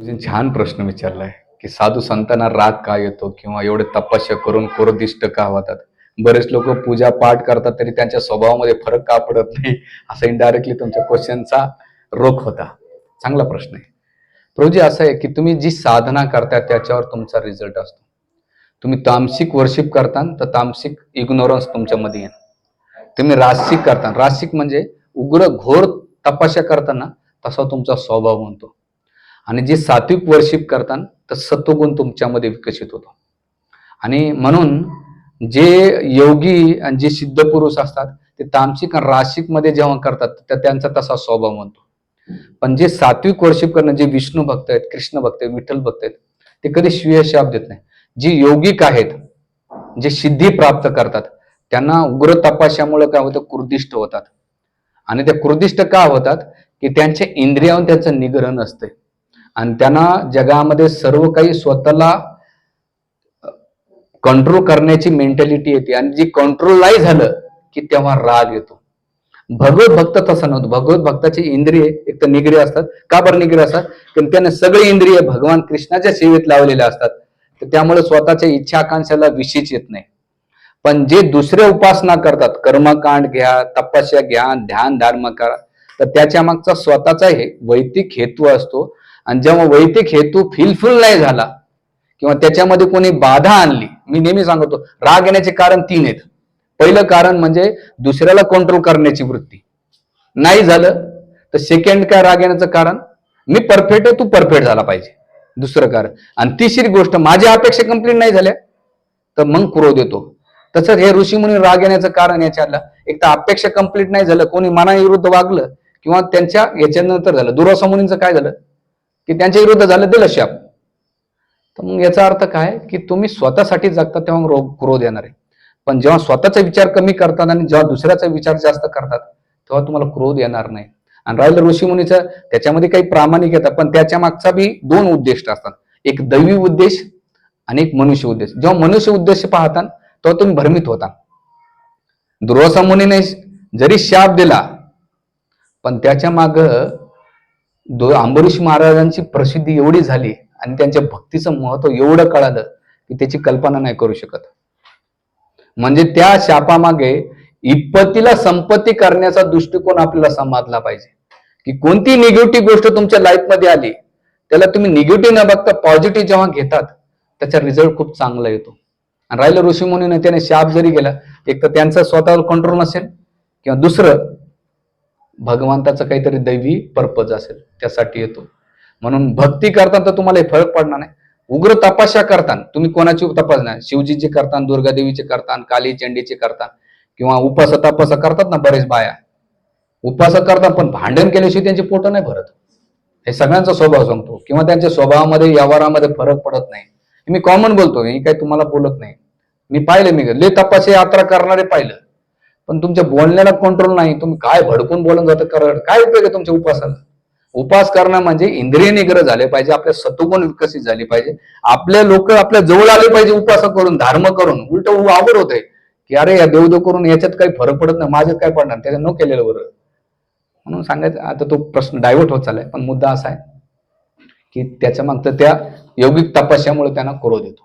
छान प्रश्न विचारलाय की साधू संतांना राग का येतो किंवा एवढे तपस्या करून कोरदिष्ट का होतात? बरेच लोक पूजा पाठ करतात तरी त्यांच्या स्वभावामध्ये फरक का पडत नाही? असा इनडायरेक्टली तुमच्या क्वेश्चनचा रोख होता. चांगला प्रश्न आहे. प्रभूजी असं आहे की तुम्ही जी साधना करता त्याच्यावर तुमचा रिझल्ट असतो. तुम्ही तामसिक वर्शिप करता तर तामसिक इग्नोरन्स तुमच्यामध्ये येईल तुम्ही रासिक करता रासिक म्हणजे उग्र घोर तपाशा करताना तसा तुमचा स्वभाव म्हणतो आणि जे सात्विक वर्शिप करतात तर सत्वगुण तुमच्यामध्ये विकसित होतो. आणि म्हणून जे योगी आणि जे सिद्ध पुरुष असतात ते तामसिक आणि राशिकमध्ये जेव्हा करतात तर त्यांचा तसा स्वभाव म्हणतो. पण जे सात्विक वर्शिप करणं जे विष्णू भक्त आहेत कृष्ण भक्त आहेत विठ्ठल भक्त आहेत ते कधी शिव्य शाप देत नाही. जे योगिक आहेत जे सिद्धी प्राप्त करतात त्यांना उग्र तपाशामुळे काय होतं? कुर्दिष्ट होतात. आणि ते कुर्दिष्ट का होतात? की त्यांच्या इंद्रियावर त्यांचं निग्रहण असते आणि त्यांना जगामध्ये सर्व काही स्वतःला कंट्रोल करण्याची मेंटॅलिटी येते. आणि जी कंट्रोल नाही झालं की तेव्हा राग येतो. भगवत भक्त तसं नव्हतं. भगवत भक्ताची इंद्रिय एक तर निगरी असतात. का बरं निगरी असतात? कारण त्याने सगळे इंद्रिय भगवान कृष्णाच्या सेवेत लावलेले असतात. तर त्यामुळे स्वतःच्या इच्छा आकांक्षाला विशेष येत नाही. पण जे दुसरे उपासना करतात कर्मकांड घ्या तपस्या घ्या ध्यान धर्म करा तर त्याच्या मागचा स्वतःचा हे वैतिक हेतू असतो. आणि जेव्हा वैतिक हेतू फिलफुल नाही झाला किंवा त्याच्यामध्ये कोणी बाधा आणली मी नेहमी सांगतो राग येण्याचे कारण तीन आहेत. पहिलं कारण म्हणजे दुसऱ्याला कंट्रोल करण्याची वृत्ती. नाही झालं तर सेकंड काय राग येण्याचं कारण? मी परफेक्ट आहे तू परफेक्ट झाला पाहिजे. दुसरं कारण. आणि तिसरी गोष्ट माझ्या अपेक्षा कंप्लीट नाही झाल्या तर मग क्रोध येतो. तसंच हे ऋषीमुनी राग येण्याचं कारण याच्यातलं एक तर अपेक्षा कंप्लीट नाही झालं कोणी मनाविरुद्ध वागलं किंवा त्यांच्या याच्यानंतर झालं दुरासा मुनींचं काय झालं? की त्यांच्या विरुद्ध झालं दिलं शाप तर मग याचा अर्थ काय? की तुम्ही स्वतःसाठी जगता तेव्हा रोग क्रोध येणार आहे. पण जेव्हा स्वतःचा विचार कमी करतात आणि जेव्हा दुसऱ्याचा विचार जास्त करतात तेव्हा तुम्हाला क्रोध येणार नाही. आणि राहिलं ऋषीमुनीचं त्याच्यामध्ये काही प्रामाणिक येतात पण त्याच्या मागचा बी दोन उद्देश असतात. एक दैवी उद्देश आणि एक मनुष्य उद्देश. जेव्हा मनुष्य उद्देश पाहता तेव्हा तुम्ही भ्रमित होता. दुर्वासा मुनीने जरी शाप दिला पण त्याच्या माग दो अंबरीश महाराजांची प्रसिद्धी एवढी झाली आणि त्यांच्या भक्तीचं महत्त्व एवढं कळालं की त्याची कल्पना नाही करू शकत. म्हणजे त्या शापामागे इत्पत्तीला संपत्ती करण्याचा दृष्टिकोन आपल्याला समजला पाहिजे. की कोणती निगेटिव्ह गोष्ट तुमच्या लाईफमध्ये आली त्याला तुम्ही निगेटिव्ह न बघता पॉझिटिव्ह जेव्हा घेतात त्याचा रिझल्ट खूप चांगला येतो. आणि राहिलं ऋषीमुनीने त्याने शाप जरी गेला एक तर त्यांचा स्वतःवर कंट्रोल नसेल किंवा दुसरं भगवंताचं काहीतरी दैवी पर्पज असेल त्यासाठी येतो. म्हणून भक्ती करताना तर तुम्हाला हे फरक पडणार नाही. उग्र तपाशा करताना तुम्ही कोणाची तपास नाही. शिवजीचे करताना दुर्गादेवीचे करताना काली चंडीचे करताना किंवा उपास तपास करतात ना बरेच बाया. उपास करतात पण भांडण केल्याशिवाय त्यांचे पोट नाही भरत. हे सगळ्यांचा स्वभाव सांगतो. किंवा त्यांच्या स्वभावामध्ये व्यवहारामध्ये फरक पडत नाही. मी कॉमन बोलतो मी काही तुम्हाला बोलत नाही. मी पाहिलं मी ले तपास यात्रा करणारे पाहिलं. पण तुमच्या बोलण्याला कंट्रोल नाही तुम्ही काय भडकून बोलून जातं कर काय उपयोग आहे तुमच्या उपासाला? उपास करणं म्हणजे इंद्रिय निग्रह झाले पाहिजे आपल्या सतुगुण विकसित झाले पाहिजे. आपले लोक आपल्या जवळ आले पाहिजे उपास करून धर्म करून. उलट आवड होते की अरे या देवदेव करून याच्यात काही फरक पडत नाही माझ्यात काय पडणार त्याच्या न केलेलं बरं. म्हणून सांगायचं आता तो प्रश्न डायव्हर्ट होत चाललाय पण मुद्दा असा आहे की त्याच्या मागचं त्या यौगिक तपस्यामुळे त्यांना क्रोध येतो.